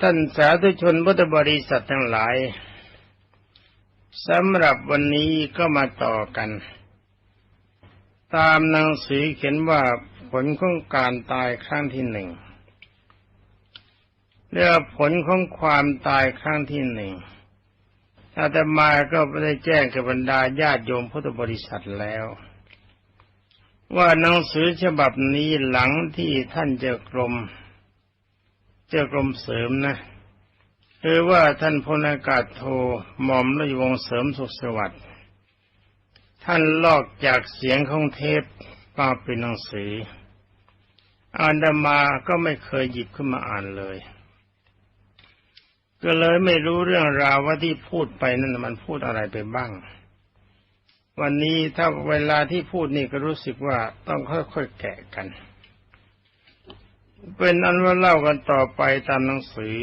ท่านสาธุชนพุทธบริษัททั้งหลายสำหรับวันนี้ก็มาต่อกัน ตามหนังสือเขียนว่าผลของการตายครั้งที่หนึ่งเรื่องผลของความตายครั้งที่หนึ่งอาตมาก็ได้แจ้งกับบรรดาญาติโยมพุทธบริษัทแล้ว ว่าหนังสือฉบับนี้หลังที่ท่านเจ้ากรม เจ้ากรมเสริมนะคือว่าท่านพลอากาศโทหม่อมราชวงศ์เสริมสุขสวัสดิ์ท่านลอกจากเสียงของเทปมาเป็นหนังสืออ่านดามาก็ไม่เคยหยิบขึ้นมาอ่านเลย ก็เลยไม่รู้เรื่องราวว่าที่พูดไปนั่นมันพูดอะไรไปบ้าง วันนี้ถ้าเวลาที่พูดนี่ก็รู้สึกว่าต้องค่อยๆแกะกัน เป็นอันว่าเล่ากันต่อไปตามหนังสือ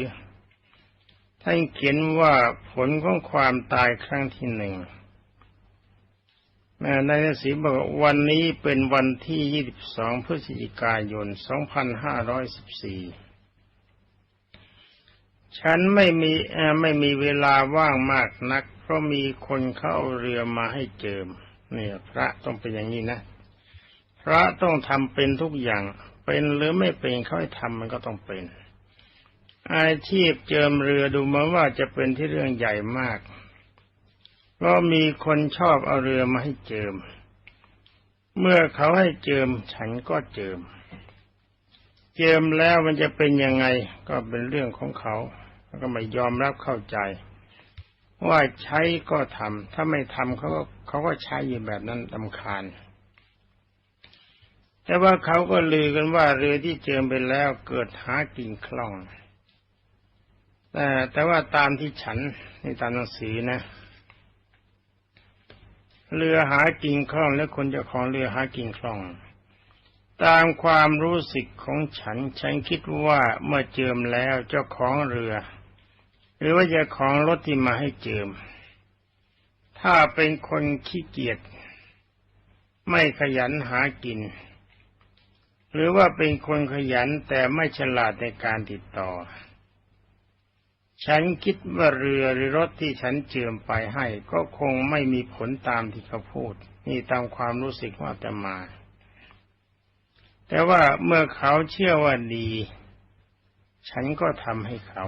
ท่านเขียนว่าผลของความตายครั้งที่หนึ่งแม่ในหนังสือบอกวันนี้เป็นวันที่ 22 พฤศจิกายน 2514 ฉันไม่มีไม่มีเวลาว่างมากนัก เพราะมีคนเข้าเรือมาให้เจิม เนี่ย พระต้องเป็นอย่างนี้นะ พระต้องทำเป็นทุกอย่าง เป็นหรือไม่เป็นเขาให้ทำมันก็ต้องเป็น อาชีพเจิมเรือดูมาว่าจะเป็นที่เรื่องใหญ่มาก เพราะมีคนชอบเอาเรือมาให้เจิม เมื่อเขาให้เจิมฉันก็เจิม เจิมแล้วมันจะเป็นยังไงก็เป็นเรื่องของเขาแล้วก็ไม่ยอมรับเข้าใจ ว่าใช้ก็ทำถ้าไม่ทำเขาก็เขาก็ใช้อยู่แบบนั้นลำคาญ แต่ว่าเขาก็ลือกันว่าเรือที่เจิมไปแล้วเกิดหากิ่งคล่อง แต่แต่ว่าตามที่ฉันในตามหนังสือนะ เรือหากิ่งคล่องและคนเจ้าของเรือหากิ่งคล่อง ตามความรู้สึกของฉัน ฉันคิดว่าเมื่อเจิมแล้วเจ้าของเรือ หรือว่าเจ้าของรถที่มาให้เจิม ถ้าเป็นคนขี้เกียจไม่ขยันหากิน หรือว่าเป็นคนขยันแต่ไม่ฉลาดในการติดต่อ ฉันคิดว่าเรือหรือรถที่ฉันเจิมไปให้ ก็คงไม่มีผลตามที่เขาพูด นี่ตามความรู้สึกว่าจะมา แต่ว่าเมื่อเขาเชื่อว่าดี ฉันก็ทำให้เขา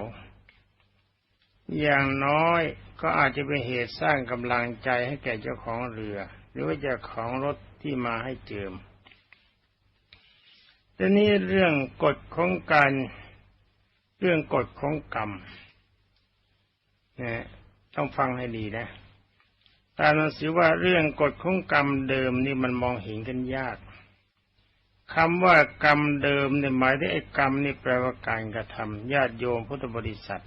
อย่างน้อยก็อาจจะเป็นเหตุสร้างกำลังใจให้แก่เจ้าของเรือ หรือว่าเจ้าของรถที่มาให้เจิม แต่นี้เรื่องกฎของการเรื่องกฎของกรรมนะต้องฟังให้ดีนะตามหนังสือว่าเรื่องกฎของกรรมเดิมนี่มันมองเห็นกันยากคำว่ากรรมเดิมเนี่ยหมายถึงไอ้กรรมนี่แปลว่าการกระทำญาติโยมพุทธบริษัท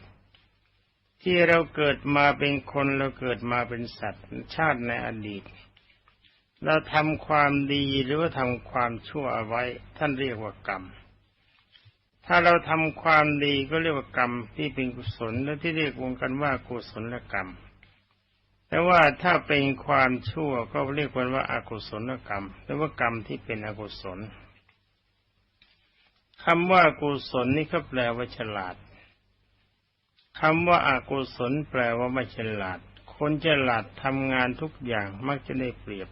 ที่เราเกิดมาเป็นคนเราเกิดมาเป็นสัตว์ชาติในอดีต เราทำความดีหรือว่าทำความชั่วเอาไว้ ท่านเรียกว่ากรรม ถ้าเราทำความดีก็เรียกว่ากรรมที่เป็นกุศลและที่เรียกวงกันว่ากุศลกรรม แต่ว่าถ้าเป็นความชั่วก็เรียกว่าอากุศลกรรมหรือว่ากรรมที่เป็นอกุศลคำว่ากุศลนี่ก็แปลว่าฉลาดคำว่าอากุศลแปลว่าไม่ฉลาด คนฉลาดทำงานทุกอย่างมักจะได้เปรียบ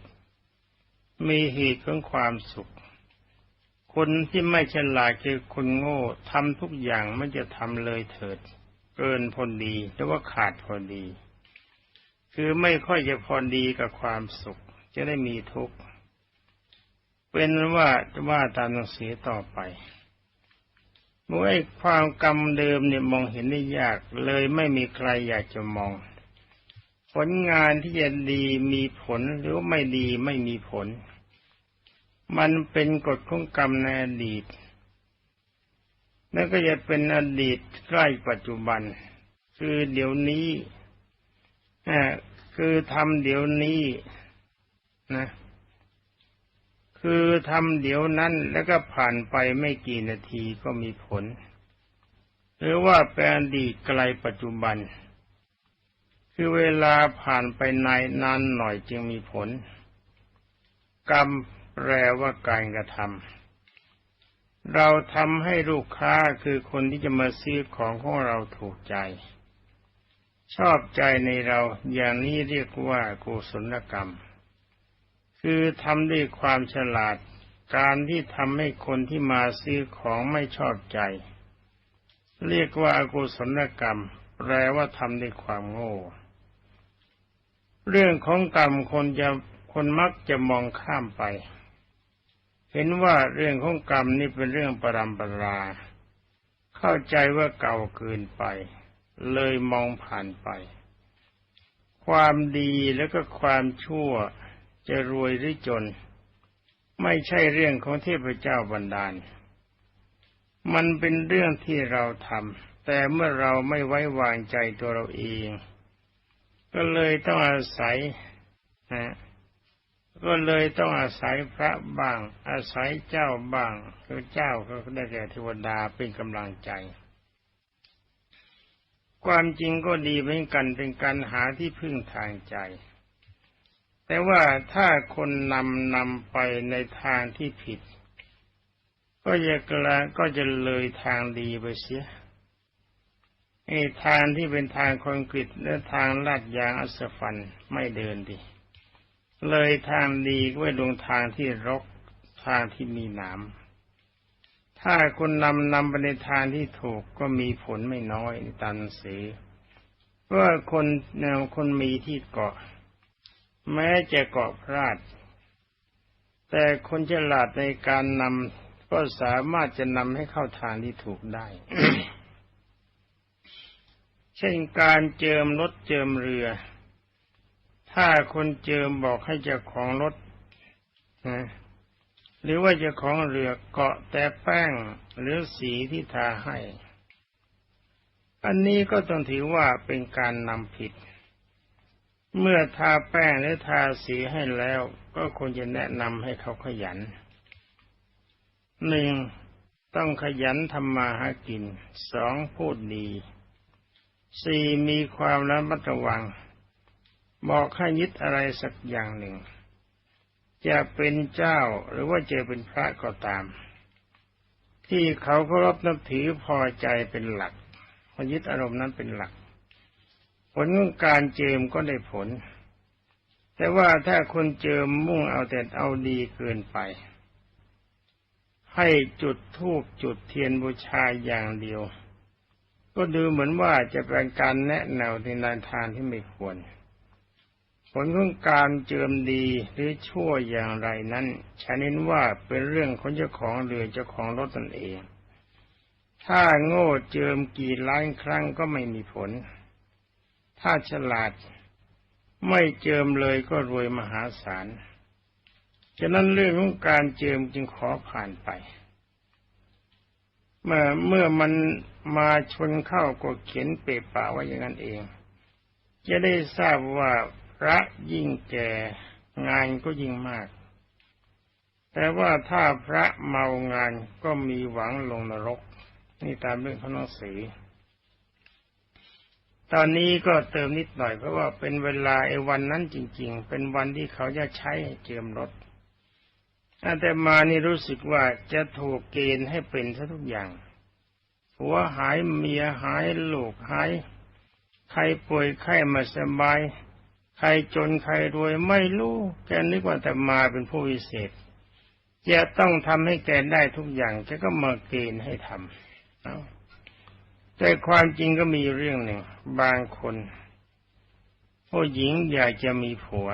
มีเหตุของความสุข คนที่ไม่ฉลาดคือคนโง่ทำทุกอย่างไม่จะทำเลยเถิด เกินพอดีหรือว่าขาดพอดี คือไม่ค่อยจะพอดีกับความสุข จะได้มีทุกข์เป็นว่าว่าตามหนังสือต่อไปเมื่อไอ้ความกรรมเดิมเนี่ยมองเห็นได้ยากเลยไม่มีใครอยากจะมอง ผลงานที่จะดีมีผลหรือไม่ดีไม่มีผล มันเป็นกฎของกรรมในอดีต แล้วก็จะเป็นอดีตใกล้ปัจจุบัน คือเดี๋ยวนี้คือทำเดี๋ยวนี้นะ คือทำเดี๋ยวนั้นแล้วก็ผ่านไปไม่กี่นาทีก็มีผล หรือว่าเป็นอดีตไกลปัจจุบัน คือเวลาผ่านไปนานนานหน่อยจึงมีผล กรรม แปลว่าการกระทเราทำให้ลูกค้าคือคนที่จะมาซื้อของของเราถูกใจ ชอบใจในเราอย่างนี้เรียกว่ากุศลกรรม คือทำด้วยความฉลาด การที่ทำให้คนที่มาซื้อของไม่ชอบใจ เรียกว่าอากุศลกรรม แปลว่าทำด้วยความโง่เรื่องของกรรมคนจะคนมักจะมองข้ามไป เห็นว่าเรื่องของกรรมนี่เป็นเรื่องปรำปรา เข้าใจว่าเก่าเกินไป เลยมองผ่านไป ความดีแล้วก็ความชั่วจะรวยหรือจน ไม่ใช่เรื่องของเทพเจ้าบันดาล มันเป็นเรื่องที่เราทำแต่เมื่อเราไม่ไว้วางใจตัวเราเอง ก็เลยต้องอาศัยนะ ก็เลยต้องอาศัยพระบ้าง อาศัยเจ้าบ้างคือเจ้าก็ได้แก่เทวดาเป็นกำลังใจ ความจริงก็ดีเหมือนกันเป็นการหาที่พึ่งทางใจ แต่ว่าถ้าคนนำนำไปในทางที่ผิด ก็จะกลาก็จะเลยทางดีไปเสียไอ้ทางที่เป็นทางคอนกรีตและทางลาดยางอัสฟันไม่เดินดี เลยทางดีก็ไปลงทางที่รกทางที่มีหนามถ้าคนนำนำไปในทางที่ถูกก็มีผลไม่น้อยนตามหนังสือเพราคนแนวคนมีที่เกาะ แม้จะเกาะพลาด แต่คนฉลาดในการนำก็สามารถจะนำให้เข้าทางที่ถูกได้ เช่นการเจิมรถเจิมเรือ ถ้าคนเจิมบอกให้เจ้าของรถนะหรือว่าเจ้าของเรือเกาะแต่แป้งหรือสีที่ทาให้ อันนี้ก็ต้องถือว่าเป็นการนำผิด เมื่อทาแป้งหรือทาสีให้แล้ว ก็ควรจะแนะนำให้เขาขยันหนึ่งต้องขยันทำมาหากินสองพูดดีสี่มีความระมัดระวัง บอกให้ยึดอะไรสักอย่างหนึ่ง จะเป็นเจ้าหรือว่าจะเป็นพระก็ตาม ที่เขาเคารพนับถือพอใจเป็นหลักพอยึดอารมณ์นั้นเป็นหลัก ผลของการเจิมก็ได้ผล แต่ว่าถ้าคนเจิมมุ่งเอาแต่เอาดีเกินไป ให้จุดธูปจุดเทียนบูชาอย่างเดียว ก็ดูเหมือนว่าจะเป็นการแนะแนวในทางที่ไม่ควร ผลของการเจิมดีหรือชั่วอย่างไรนั้นฉันเห็นว่าเป็นเรื่องของเจ้าของเรือเจ้าของรถตนเอง ถ้าโง่เจิมกี่ล้านครั้งก็ไม่มีผล ถ้าฉลาดไม่เจิมเลยก็รวยมหาศาล ฉะนั้นเรื่องของการเจิมจึงขอผ่านไป เมื่อเมื่อมันมาชนเข้าก็เขียนเปะปะไว้อย่างนั้นเอง จะได้ทราบว่า พระยิ่งแก่งานก็ยิ่งมาก แต่ว่าถ้าพระเมางานก็มีหวังลงนรก นี่ตามเรื่องของนังสือตอนนี้ก็เติมนิดหน่อยเพราะว่าเป็นเวลาไอ้วันนั้นจริง ๆ เป็นวันที่เขาจะใช้เจิมรถแต่มานี่รู้สึกว่าจะถูกเกณฑ์ให้เป็นซะทุกอย่าง หัวหายเมียหายลูกหาย ใครป่วยไข้มาสบาย ใครจนใครรวยไม่รู้แกนึกว่าแต่มาเป็นผู้วิเศษจะต้องทำให้แกได้ทุกอย่างแกก็มาเกณฑ์ให้ทำแต่ความจริงก็มีเรื่องหนึ่ง บางคนผู้หญิงอยากจะมีผัว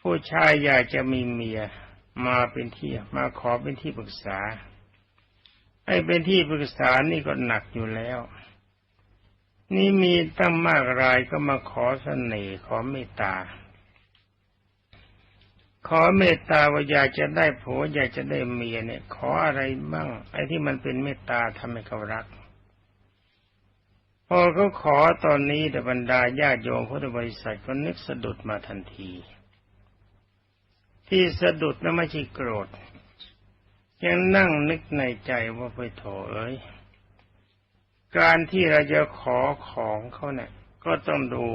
ผู้ชายอยากจะมีเมียมาเป็นที่มาขอเป็นที่ปรึกษาไอ้เป็นที่ปรึกษานี่ก็หนักอยู่แล้ว นี่มีตั้งมากรายก็มาขอเสน่ห์ขอเมตตา ขอเมตตาว่าอยากจะได้ผัวอยากจะได้เมียเนี่ย ขออะไรบ้าง ไอ้ที่มันเป็นเมตตาทำให้เขารัก พอเขาขอตอนนี้แต่บรรดาญาติโยมพุทธบริษัทก็นึกสะดุดมาทันที ที่สะดุดนั้นไม่ใช่โกรธยังนั่งนึกในใจว่าไปโถเอ้ย การที่เราจะขอของเขาเนี่ย ก็ต้องดู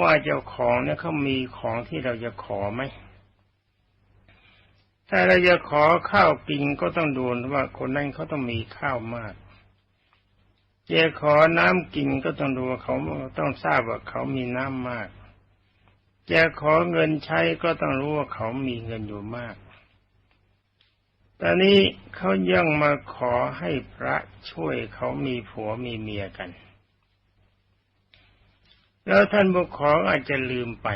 ว่าเจ้าของเนี่ยเขามีของที่เราจะขอไหมถ้าเราจะขอข้าวกินก็ต้องดูว่าคนนั้นเขาต้องมีข้าวมากจะขอน้ำกินก็ต้องดูว่าเขาต้องทราบว่าเขามีน้ำมากจะขอเงินใช้ก็ต้องรู้ว่าเขามีเงินอยู่มาก ตอนนี้เขายังมาขอให้พระช่วยเขามีผัวมีเมียกัน แล้วท่านบุคคลอาจจะลืมไป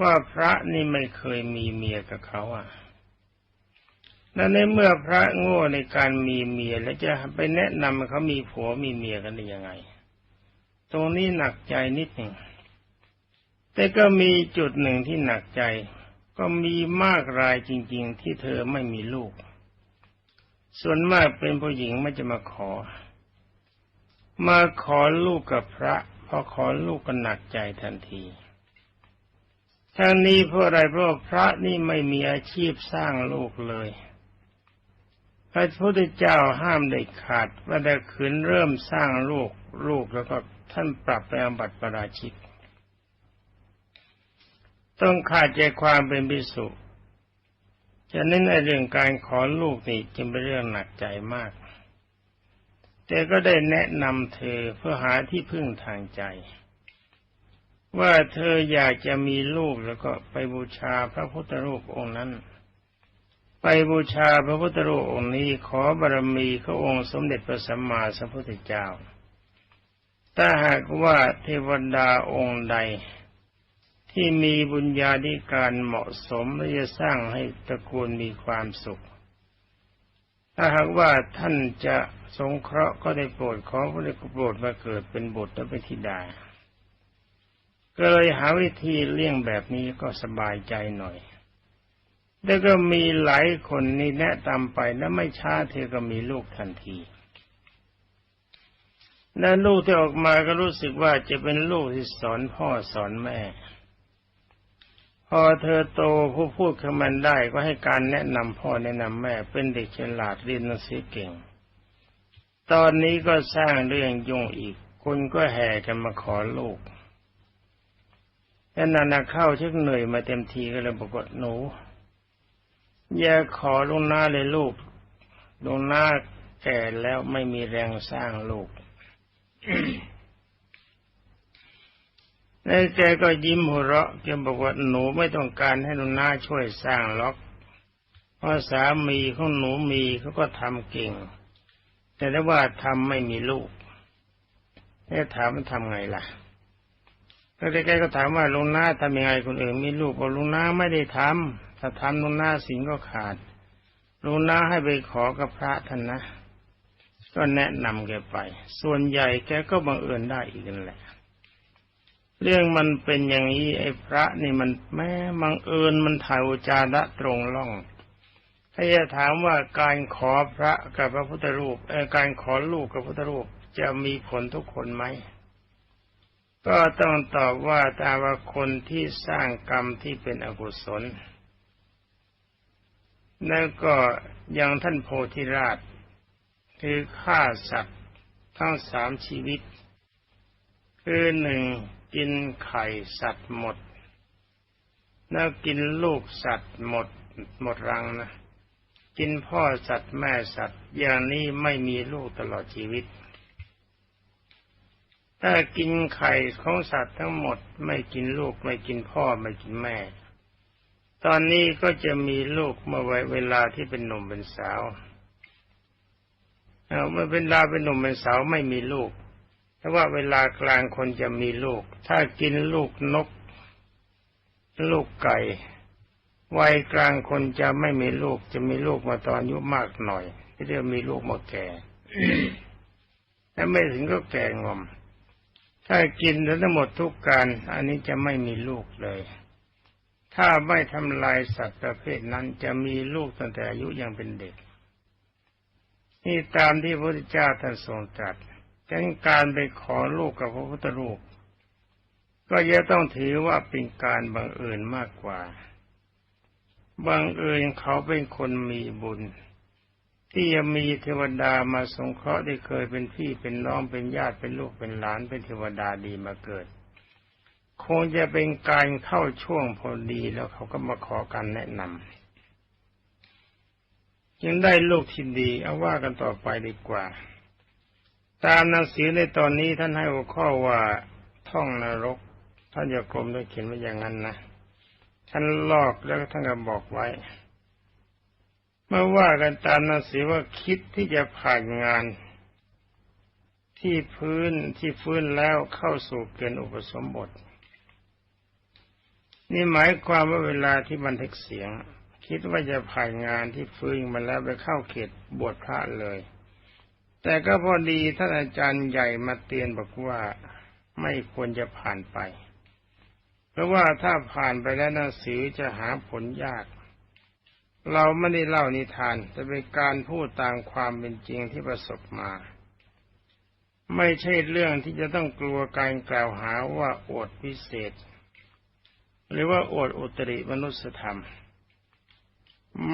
ว่าพระนี่ไม่เคยมีเมียกับเขาอะและในเมื่อพระโง่ในการมีเมียแล้วจะไปแนะนำเขามีผัวมีเมียกันได้ยังไง ตรงนี้หนักใจนิดหนึ่งแต่ก็มีจุดหนึ่งที่หนักใจ ก็มีมากรายจริง ๆ ที่เธอไม่มีลูก ส่วนมากเป็นผู้หญิงไม่จะมาขอ มาขอลูกกับพระพอขอลูกก็หนักใจทันทีทั้งนี้เพราะอะไรเพราะพระนี่ไม่มีอาชีพสร้างลูกเลยพระพุทธเจ้าห้ามเด็ดขาดว่าแต่ขืนเริ่มสร้างลูกลูกแล้วก็ท่านปรับไปอาบัติปราชิก ต้องขาดใจความเป็นพิสุจะนั้นในเรื่องการขอลูกนี่จึงเป็นเรื่องหนักใจมาก แต่ก็ได้แนะนำเธอเพื่อหาที่พึ่งทางใจ ว่าเธออยากจะมีลูกแล้วก็ไปบูชาพระพุทธรูปองค์นั้น ไปบูชาพระพุทธรูปองค์นี้ขอบารมีพระองค์สมเด็จพระสัมมาสัมพุทธเจ้า ถ้าหากว่าเทวดาองค์ใด ที่มีบุญญาธิการเหมาะสมและจะสร้างให้ตระกูลมีความสุข ถ้าหากว่าท่านจะสงเคราะห์ก็ได้โปรดขอพระเดชโปรดมาเกิดเป็นบุตรและเป็นธิดา ก็เลยหาวิธีเลี่ยงแบบนี้ก็สบายใจหน่อย แล้วก็มีหลายคนนี่แนะตามไปแล้วไม่ช้าเธอก็มีลูกทันทีแล้วลูกที่ออกมาก็รู้สึกว่าจะเป็นลูกที่สอนพ่อสอนแม่ พอเธอโตผู้พูดคำมันได้ก็ให้การแนะนำพ่อแนะนำแม่เป็นเด็กฉลาดเรียนหนังสือเก่ง ตอนนี้ก็สร้างเรื่องยุ่งอีก คนก็แห่กันมาขอลูกแล้วนานาเข้าชึกเหนื่อยมาเต็มทีก็เลยบอกว่าหนู อย่าขอลุงหน้าเลยลูกลุงหน้าแก่แล้วไม่มีแรงสร้างลูก แล้วแกก็ยิ้มหัวเราะแกบอกว่าหนูไม่ต้องการให้ลุงน้าช่วยสร้างล็อกเพราะสามีของหนูมีเขาก็ทำเก่ง แต่ถ้ว่าทำไม่มีลูกแล้วถามทำไงล่ะแล้วแกก็ถามว่าลุงน้าทำยังไงคนอื่นมีลูกบอกลุงน้าไม่ได้ทำถ้าทำลุงน้าสิงก็ขาดลุงน้าให้ไปขอกับพระท่านนะก็แนะนำแกไป ส่วนใหญ่แกก็บังเอิญได้อีกนั่นแหละ เรื่องมันเป็นอย่างนี้ไอ้พระนี่มันแม้บังเอิญมันถ่ายอุจาระตรงล่องถ้าจะถามว่าการขอพระกับพระพุทธรูปการขอลูกกับพระพุทธรูปจะมีผลทุกคนไหมก็ต้องตอบว่าแต่ว่าคนที่สร้างกรรมที่เป็นอกุศลแล้วก็ยังท่านโพธิราชคือฆ่าสัตว์ทั้งสามชีวิต คือหนึ่ง กินไข่สัตว์หมด แล้วกินลูกสัตว์หมด หมดรังนะกินพ่อสัตว์แม่สัตว์ อย่างนี้ไม่มีลูกตลอดชีวิต ถ้ากินไข่ของสัตว์ทั้งหมด ไม่กินลูกไม่กินพ่อไม่กินแม่ ตอนนี้ก็จะมีลูกเมื่อเวลาที่เป็นหนุ่มเป็นสาวเมื่อเวลาเป็นหนุ่มเป็นสาวไม่มีลูก แต่ว่าเวลากลางคนจะมีลูก ถ้ากินลูกนก ลูกไก่ วัยกลางคนจะไม่มีลูก จะมีลูกมาตอนอายุมากหน่อยที่เรียกมีลูกมาแก่ถ้าไม่ถึงก็แก่งอม ถ้ากินทั้งหมดทุกการ อันนี้จะไม่มีลูกเลย ถ้าไม่ทำลายสัตว์ประเภทนั้นจะมีลูกตั้งแต่อายุยังเป็นเด็ก นี่ตามที่พระพุทธเจ้าท่านทรงตรัส ดังการไปขอลูกกับพระพุทธรูป ก็จะต้องถือว่าเป็นการบังเอิญมากกว่า บังเอิญเขาเป็นคนมีบุญ ที่จะมีเทวดามาสงเคราะห์ได้เคยเป็นพี่เป็นน้องเป็นญาติเป็นลูกเป็นหลานเป็นเทวดาดีมาเกิด คงจะเป็นการเข้าช่วงพอดีแล้วเขาก็มาขอการแนะนำยังได้ลูกที่ดีเอาว่ากันต่อไปดีกว่า ตามหนังสือในตอนนี้ท่านให้หัวข้อว่าท่องนรก ท่านยากรมได้เขียนไว้อย่างนั้นนะท่านลอกแล้วท่านก็บอกไว้เมื่อว่ากันตามหนังสือว่าคิดที่จะผ่านงาน ที่พื้นที่ฟื้นแล้วเข้าสู่เกณฑ์อุปสมบท นี่หมายความว่าเวลาที่บันทึกเสียง คิดว่าจะผ่านงานที่ฟื้นมาแล้วไปเข้าเขตบวชพระเลย แต่ก็พอดีท่านอาจารย์ใหญ่มาเตือนบอกว่าไม่ควรจะผ่านไป เพราะว่าถ้าผ่านไปแล้วหนังสือจะหาผลยาก เราไม่ได้เล่านิทานแต่เป็นการพูดตามความเป็นจริงที่ประสบมา ไม่ใช่เรื่องที่จะต้องกลัวการกล่าวหาว่าอดพิเศษ หรือว่าอดอุตริมนุสธรรม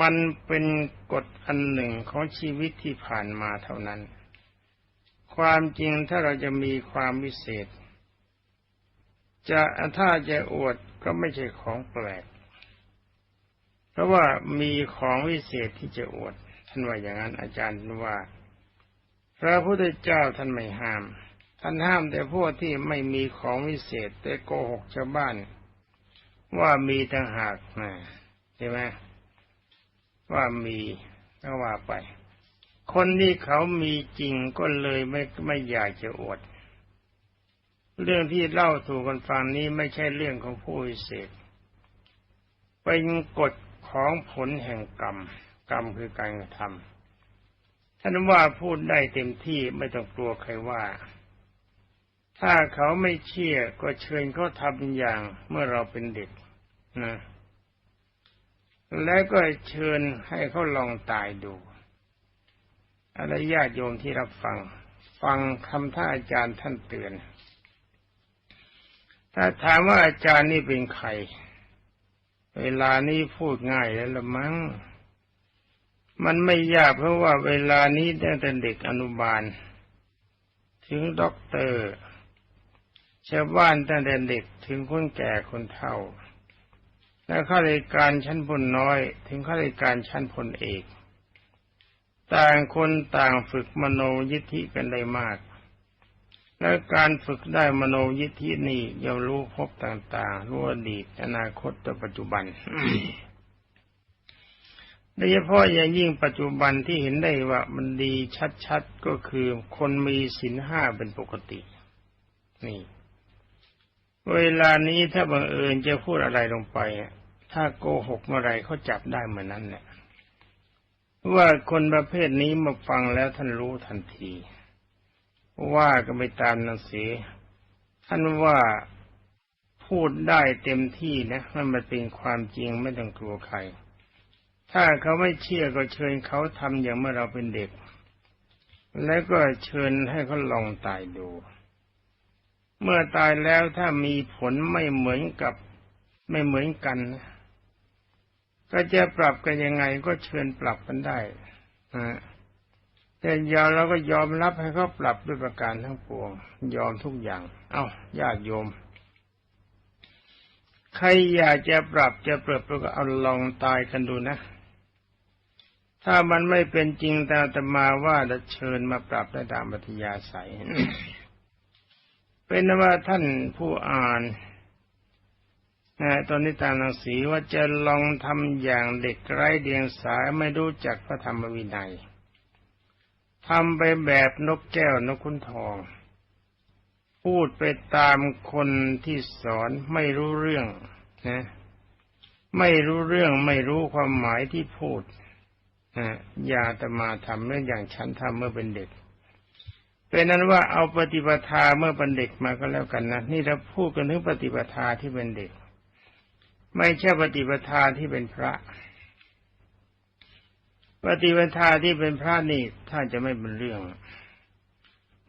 มันเป็นกฎอันหนึ่งของชีวิตที่ผ่านมาเท่านั้น ความจริงถ้าเราจะมีความวิเศษ จะถ้าจะอวดก็ไม่ใช่ของแปลก เพราะว่ามีของวิเศษที่จะอวดท่านว่าอย่างนั้นอาจารย์ว่า พระพุทธเจ้าท่านไม่ห้าม ท่านห้ามแต่พวกที่ไม่มีของวิเศษแต่โกหกชาวบ้าน ว่ามีต่างหากนะใช่ไหมว่ามีก็ว่าไป คนที่เขามีจริงก็เลยไม่ไม่อยากจะอวด เรื่องที่เล่าถูกกันฟังนี้ไม่ใช่เรื่องของผู้วิเศษ เป็นกฎของผลแห่งกรรม กรรมคือการกระทำท่านว่าพูดได้เต็มที่ไม่ต้องกลัวใครว่า ถ้าเขาไม่เชื่อก็เชิญเขาทำอย่างเมื่อเราเป็นเด็กนะ แล้วก็เชิญให้เขาลองตายดู อะไรญาติโยมที่รับฟัง ฟังคำท่านอาจารย์ท่านเตือน ถ้าถามว่าอาจารย์นี่เป็นใคร เวลานี้พูดง่ายแล้วละมั้ง มันไม่ยากเพราะว่าเวลานี้ตั้งแต่เด็กอนุบาล ถึงด็อกเตอร์ชาวบ้านตั้งแต่เด็กถึงคนแก่คนเฒ่า และข้าราชการชั้นพลน้อย ถึงข้าราชการชั้นพลเอก ต่างคนต่างฝึกมโนยิทธิกันได้มาก และการฝึกได้มโนยิทธินี่ย่อมรู้พบต่างๆรู้อดีตอนาคตและปัจจุบันโดยเฉพาะอย่างยิ่งปัจจุบันที่เห็นได้ว่ามันดีชัดๆก็คือคนมีศีลห้าเป็นปกติ นี่ เวลานี้ถ้าบังเอิญจะพูดอะไรลงไปถ้าโกหกเมื่อไรเขาจับได้เหมือนนั้นแหละ ว่าคนประเภทนี้มาฟังแล้วท่านรู้ทันที ว่าก็ไปตามหนังสือท่านว่าพูดได้เต็มที่นะมันมเป็นความจริงไม่ต้องกลัวใคร ถ้าเขาไม่เชื่อก็เชิญเขาทำอย่างเมื่อเราเป็นเด็ก แล้วก็เชิญให้เขาลองตายดู เมื่อตายแล้วถ้ามีผลไม่เหมือนกับไม่เหมือนกัน ก็จะปรับกันยังไงก็เชิญปรับกันได้นะแต่ยาเราก็ยอมรับให้เขาปรับด้วยประการทั้งปวง ยอมทุกอย่าง เอา้าญาติโยม ใครอยากจะปรับจะปรับก็เอาลองตายกันดูนะ ถ้ามันไม่เป็นจริงตาตมาว่าจะเชิญมาปรับได้ตามปัทยาศัยเป็นว่าท่านผู้อ่าน ตอนนี้ตามหนังสือว่าจะลองทำอย่างเด็กไร้เดียงสาไม่รู้จักพระธรรมวินัยทำไปแบบนกแก้วนกขุนทอง พูดไปตามคนที่สอนไม่รู้เรื่องนะไม่รู้เรื่องไม่รู้ความหมายที่พูดนะอย่าตมาทำเรื่องอย่างฉันทำเมื่อเป็นเด็กเป็นนั้นว่าเอาปฏิปทาเมื่อเป็นเด็กมาก็แล้วกันนะนี่เราพูดกันถึงปฏิปทาที่เป็นเด็ก ไม่ใช่ปฏิปทาที่เป็นพระ ปฏิปทาที่เป็นพระนี่ถ้าจะไม่เป็นเรื่อง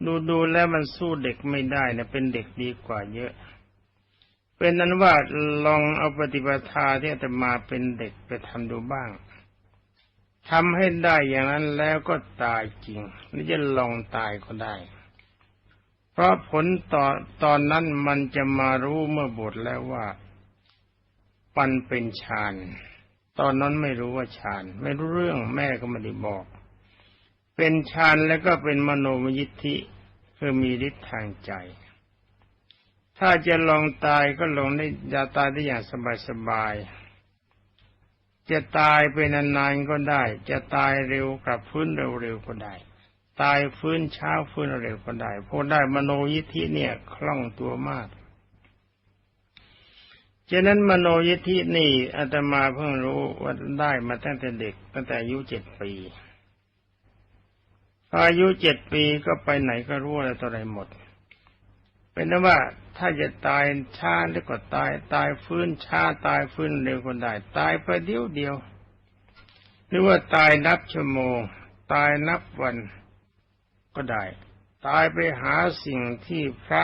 ดูดูแล้วมันสู้เด็กไม่ได้นะเป็นเด็กดีกว่าเยอะ เป็นนั้นว่าลองเอาปฏิปทาที่อาตมาเป็นเด็กไปทำดูบ้างทำให้ได้อย่างนั้นแล้วก็ตายจริงหรือจะลองตายก็ได้ เพราะผลต่อตอนนั้นมันจะมารู้เมื่อบทแล้วว่า ปันเป็นฌาน ตอนนั้นไม่รู้ว่าฌาน ไม่รู้เรื่องแม่ก็ไม่ได้บอก เป็นฌานแล้วก็เป็นมโนมยิทธิคือมีฤทธิ์ทางใจ ถ้าจะลองตายก็ลงได้จะตายได้อย่างสบายๆ จะตายไปนานๆก็ได้ จะตายเร็วกลับฟื้นเร็วๆก็ได้ ตายฟื้นเช้าฟื้นเร็วก็ได้พอได้มโนยิทธิเนี่ยคล่องตัวมาก ฉะนั้นมโนยิทธินี่อาตมาเพิ่งรู้ว่าได้มาตั้งแต่เด็กตั้งแต่อายุเจ็ดปีอายุเจ็ดปีก็ไปไหนก็รู้อะไรต่ออะไรหมด เป็นนว่าถ้าจะตายช้าแล้วก็ตาย ตายฟื้นช้าตายฟื้นเร็วก็ได้ ตายไปเดียวเดียว หรือว่าตายนับชั่วโมง ตายนับวันก็ได้ ตายไปหาสิ่งที่พระ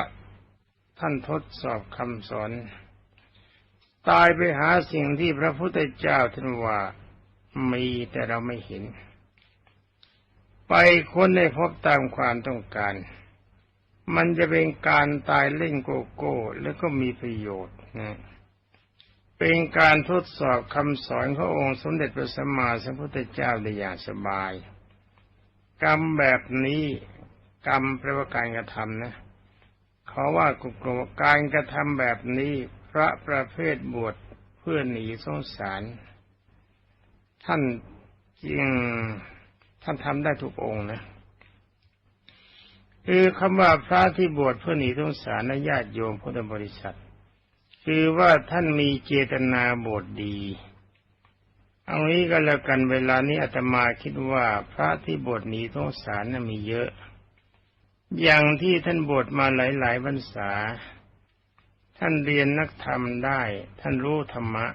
ท่านทดสอบคำสอน ตายไปหาสิ่งที่พระพุทธเจ้าท่านว่ามีแต่เราไม่เห็น ไปค้นในพบตามความต้องการ มันจะเป็นการตายเล่นโกโก้ แล้วก็มีประโยชน์นะเป็นการทดสอบคำสอนขององค์สมเด็จพระสัมมาสัมพุทธเจ้าได้อย่างสบาย กรรมแบบนี้กรรมแปลว่าการกระทำนะเขาว่ากลุ่มการกระทำแบบนี้ พระประเภทบวชเพื่อหนีสงสาร ท่านจริงท่านทำได้ทุกองค์นะคือคำว่าพระที่บวชเพื่อหนีสงสารญาติโยมพุทธบริษัท คือว่าท่านมีเจตนาบวชดีเอางี้ก็แล้วกันเวลานี้อาตมาคิดว่าพระที่บวชหนีสงสารน่ะมีเยอะ อย่างที่ท่านบวชมาหลายๆพรรษา ท่านเรียนนักธรรมได้ ท่านรู้ธรรมะ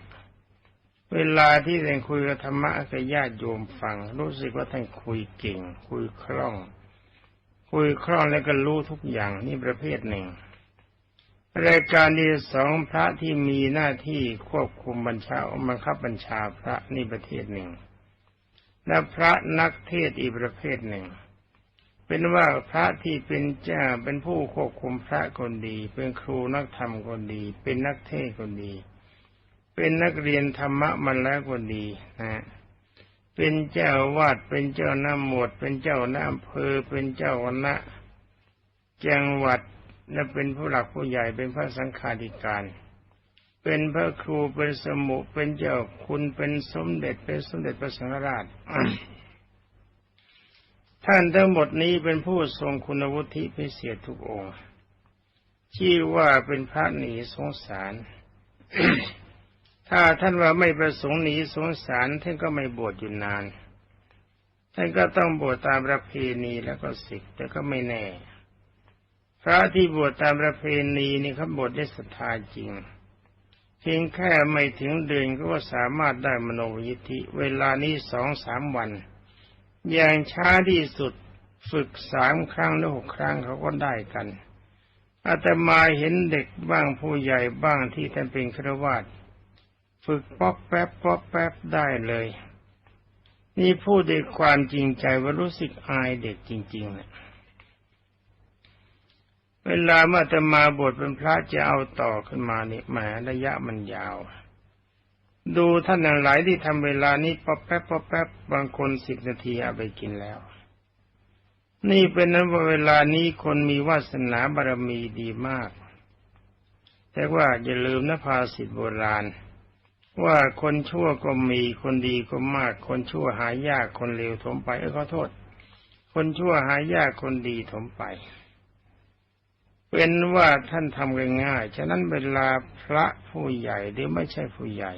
เวลาที่ท่านคุยกับธรรมะกับญาติโยมฟัง รู้สึกว่าท่านคุยเก่ง คุยคล่อง คุยคล่องแล้วก็รู้ทุกอย่างนี่ประเภทหนึ่ง รายการที่สองพระที่มีหน้าที่ควบคุมบัญชาบังคับบัญชาพระนี่ประเภทหนึ่ง และพระนักเทศอีกประเภทหนึ่ง เป็นว่าพระที่เป็นเจ้าเป็นผู้ควบคุมพระคนดี เป็นครูนักธรรมคนดี เป็นนักเทศคนดี เป็นนักเรียนธรรมะมันแล้วคนดีนะเป็นเจ้าวาดเป็นเจ้าหน้าหมวด เป็นเจ้าหน้าอำเภอเป็นเจ้าคณะจังหวัดและเป็นผู้หลักผู้ใหญ่เป็นพระสังฆาธิการ เป็นพระครูเป็นสมุเป็นเจ้าคุณเป็นสมเด็จเป็นสมเด็จพระสังฆราช ท่านทั้งหมดนี้เป็นผู้ทรงคุณวุฒิพิเศษทุกองค์ชื่อว่าเป็นพระหนีสงสาร ถ้าท่านว่าไม่ประสงค์หนีสงสารท่านก็ไม่บวชอยู่นาน ท่านก็ต้องบวชตามประเพณีแล้วก็สิกแต่ก็ไม่แน่ พระที่บวชตามประเพณีนี่เขาบวชได้ศรัทธาจริง เพียงแค่ไม่ถึงเดือนก็สามารถได้มโนยิทธิ เวลานี้สองสามวัน อย่างช้าที่สุดฝึกสามครั้งหรือหกครั้งเขาก็ได้กัน อาตมาเห็นเด็กบ้างผู้ใหญ่บ้างที่ท่านเป็นครวาสฝึกป๊อกแป๊บป๊อกแป๊บได้เลย นี่พูดด้วยความจริงใจว่ารู้สึกอายเด็กจริงๆนะเวลาเมื่อจะมาบทเป็นพระจะเอาต่อขึ้นมานี่แหมระยะมันยาว ดูท่านหลายที่ทำเวลานี้ป๊อปแป๊บป๊อปแป๊บบางคนสิบนาทีเอาไปกินแล้ว นี่เป็นนั้นว่าเวลานี้คนมีวาสนาบารมีดีมาก แต่ว่าอย่าลืมนะภาษิตโบราณ ว่าคนชั่วก็มีคนดีก็มาก คนชั่วหายากคนเลวถมไปเออขอโทษ คนชั่วหายากคนดีถมไปเป็นว่าท่านทำง่ายๆฉะนั้นเวลาพระผู้ใหญ่หรือไม่ใช่ผู้ใหญ่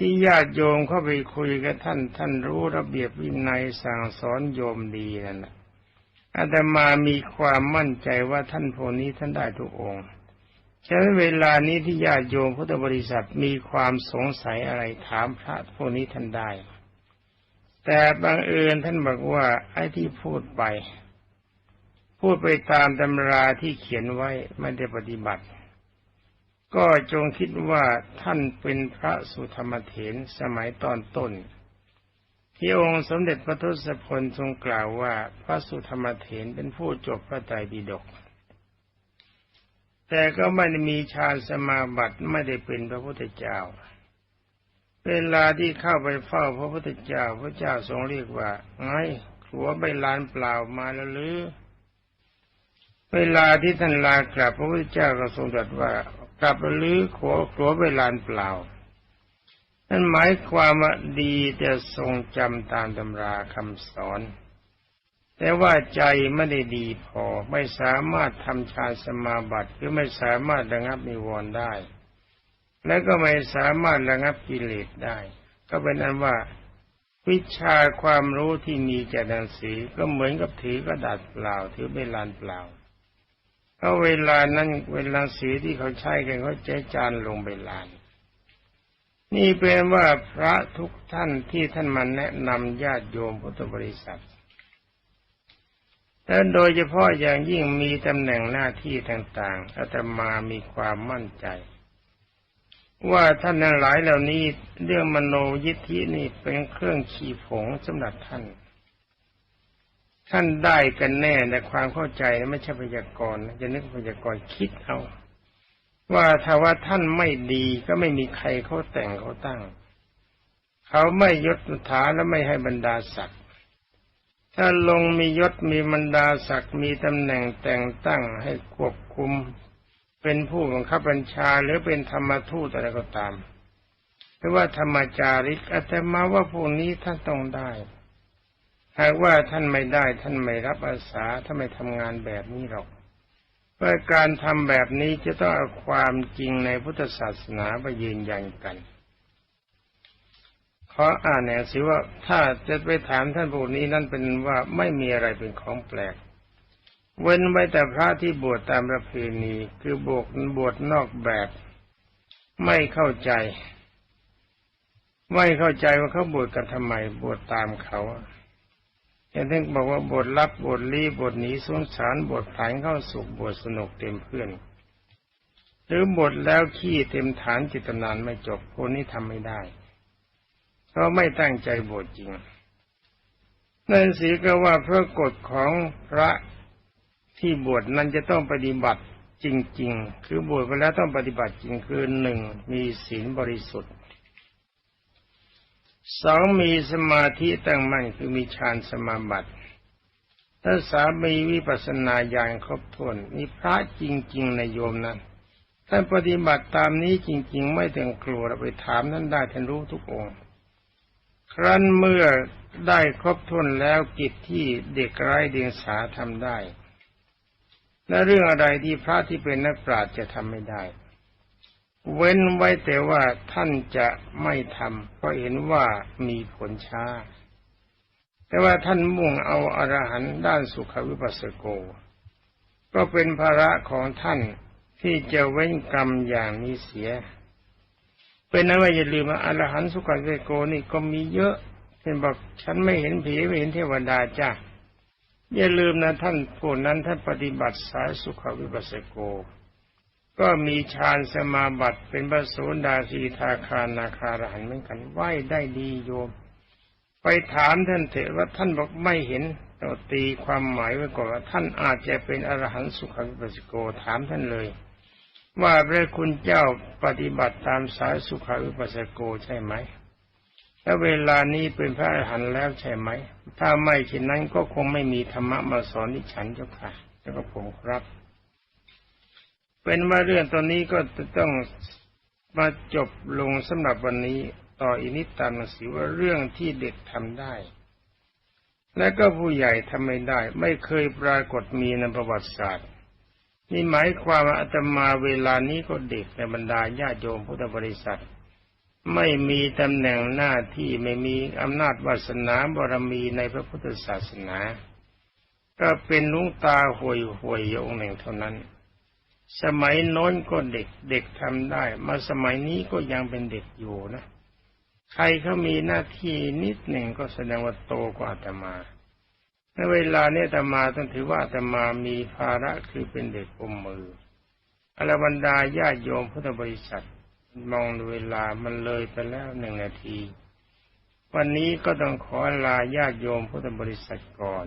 ที่ญาติโยมเข้าไปคุยกับท่าน ท่านรู้ระเบียบวินัยสั่งสอนโยมดีนั่นแหละอาตมามีความมั่นใจว่าท่านพวกนี้ท่านได้ทุกองค์ฉะนั้นเวลานี้ที่ญาติโยมพุทธบริษัทมีความสงสัยอะไรถามพระพวกนี้ท่านได้ แต่บางเอิญท่านบอกว่าไอ้ที่พูดไป พูดไปตามตำราที่เขียนไว้ไม่ได้ปฏิบัติ ก็จงคิดว่าท่านเป็นพระสุธรรมเถรสมัยตอนต้น ที่องค์สมเด็จพระทศพลทรงกล่าวว่าพระสุธรรมเถรเป็นผู้จบพระไตรปิฎกแต่ก็ไม่ได้มีฌานสมาบัติไม่ได้เป็นพระพุทธเจ้าเเวลาที่เข้าไปเฝ้าพระพุทธเจ้าพระเจ้าทรงเรียกว่าไงขัวใบลานเปล่ามาแล้วหรือเวลาที่ท่านลากลับพระพุทธเจ้าก็ทรงตรัสว่า กลับหรือขัวขัวใบลานเปล่า นั่นหมายความว่าดีจะทรงจำตามตำราคำสอน แต่ว่าใจไม่ได้ดีพอไม่สามารถทำฌานสมาบัติหรือไม่สามารถระงับนิวรณ์ได้ และก็ไม่สามารถระงับกิเลสได้ ก็เป็นอันว่าวิชาความรู้ที่มีจากหนังสือก็เหมือนกับถือกระดาษเปล่า ถือเบลานเปล่า เพราะเวลานั้นเวลาสีที่เขาใช้กันเขาใช้จานลงเบลาน นี่เป็นว่าพระทุกท่านที่ท่านมาแนะนำญาติโยมพุทธบริษัทและโดยเฉพาะอย่างยิ่งมีตำแหน่งหน้าที่ต่างๆอาตมามีความมั่นใจ ว่าท่านทั้งหลายเหล่านี้เรื่องมโนยิทธินี่เป็นเครื่องขีผงสำหรับท่าน ท่านได้กันแน่ในความเข้าใจไม่ใช่พยากรณ์จะนึกพยากรณ์คิดเอา ว่าถ้าว่าท่านไม่ดีก็ไม่มีใครเขาแต่งเขาตั้ง เขาไม่ยศถาและไม่ให้บรรดาศักดิ์ถ้าลงมียศมีบรรดาศักดิ์มีตำแหน่งแต่งตั้งให้ควบคุม เป็นผู้บังคับบัญชาหรือเป็นธรรมทูตอะไรก็ตามหรือว่าธรรมจาริกอาตมาว่าพวกนี้ท่านต้องได้ หากว่าท่านไม่ได้ท่านไม่รับอาสาถ้านไม่ทำงานแบบนี้หรอกเพื่อการทำแบบนี้จะต้องเอาความจริงในพุทธศาสนาไปยืนยันกันขออ่านแหนสิว่าถ้าจะไปถามท่านผู้นี้นั่นเป็นว่าไม่มีอะไรเป็นของแปลก เว้นไว้แต่พระที่บวชตามประเพณีคือบวชบวชนอกแบบ ไม่เข้าใจ ไม่เข้าใจว่าเขาบวชกันทำไมบวชตามเขา อย่างที่บอกว่าบทรับบทรีบทหนีสงสารบทผานเข้าสุขบทสนุกเต็มเพื่อน หรือบทแล้วขี้เต็มฐานจิตนานไม่จบคนนี้ทำไม่ได้ เพราะไม่ตั้งใจบทจริงนั่นสีก็ว่าเพราะกฎของพระที่บวชนั้นจะต้องปฏิบัติจริง ๆ คือบวชไปแล้วต้องปฏิบัติจริงคือหนึ่งมีศีลบริสุทธิ์ สองมีสมาธิตั้งมั่นคือมีฌานสมาบัติถ้าสามีวิปัสสนาญาณครบถ้วนมีพระจริง ๆ ในโยมนั้นท่านปฏิบัติตามนี้จริง ๆ ไม่ต้องกลัวเราไปถามท่านได้ท่านรู้ทุกองค์ ครั้นเมื่อได้ครบถ้วนแล้วกิจที่เด็กไร้เดียงสาทำได้ และเรื่องอะไรที่พระที่เป็นนักปราชญ์จะทำไม่ได้ เว้นไว้แต่ว่าท่านจะไม่ทำเพราะเห็นว่ามีผลช้า แต่ว่าท่านมุ่งเอาอารหันต์ด้านสุขวิปัสสโก ก็เป็นภาระของท่านที่จะเว้นกรรมอย่างนี้เสีย เป็นนั้นว่าอย่าลืมว่าอรหันต์สุขวิปัสสโกนี่ก็มีเยอะเช่นบอกฉันไม่เห็นผีไม่เห็นเทวดาจ้าอย่าลืมนะท่านผู้นั้นท่านปฏิบัติสายสุขวิปัสสโก ก็มีฌานสมาบัติเป็นพระโสดาสีทาคานาคารหันเหมือนกันไหวได้ดีโยม ไปถามท่านเถอะว่าท่านบอกไม่เห็นเราตีความหมายไว้ก่อนว่าท่านอาจจะเป็นอรหันต์สุขวิปัสสโกถามท่านเลย ว่าพระคุณเจ้าปฏิบัติตามสายสุขวิปัสสโกใช่ไหมแล้วเวลานี้เป็นพระอรหันต์แล้วใช่ไหม ถ้าไม่เช่นนั้นก็คงไม่มีธรรมะมาสอนที่ฉันเจ้าค่ะแล้วก็ผมครับ เป็นว่าเรื่องตอนนี้ก็จะต้องมาจบลงสำหรับวันนี้ต่ออีกนิดตามหนังสือว่าเรื่องที่เด็กทำได้ และก็ผู้ใหญ่ทำไม่ได้ ไม่เคยปรากฏมีในประวัติศาสตร์ นี่หมายความว่าอาตมาเวลานี้ก็เด็กในบรรดาญาโยมพุทธบริษัท ไม่มีตำแหน่งหน้าที่ไม่มีอำนาจวาสนาบารมีในพระพุทธศาสนา ก็เป็นลุงตาห่วยห่วยองหนึ่งเท่านั้น สมัยโน้นก็เด็กเด็กทำได้ มาสมัยนี้ก็ยังเป็นเด็กอยู่นะ ใครเขามีหน้าที่นิดหนึ่งก็แสดงว่าโตกว่าอาตมาในเวลานี้อาตมาต้องถือว่าอาตมามีภาระคือเป็นเด็กอมมืออรบรรดาญาโยมพุทธบริษัท มองดูเวลามันเลยไปแล้วหนึ่งนาที วันนี้ก็ต้องขอลาญาโยมพุทธบริษัทก่อน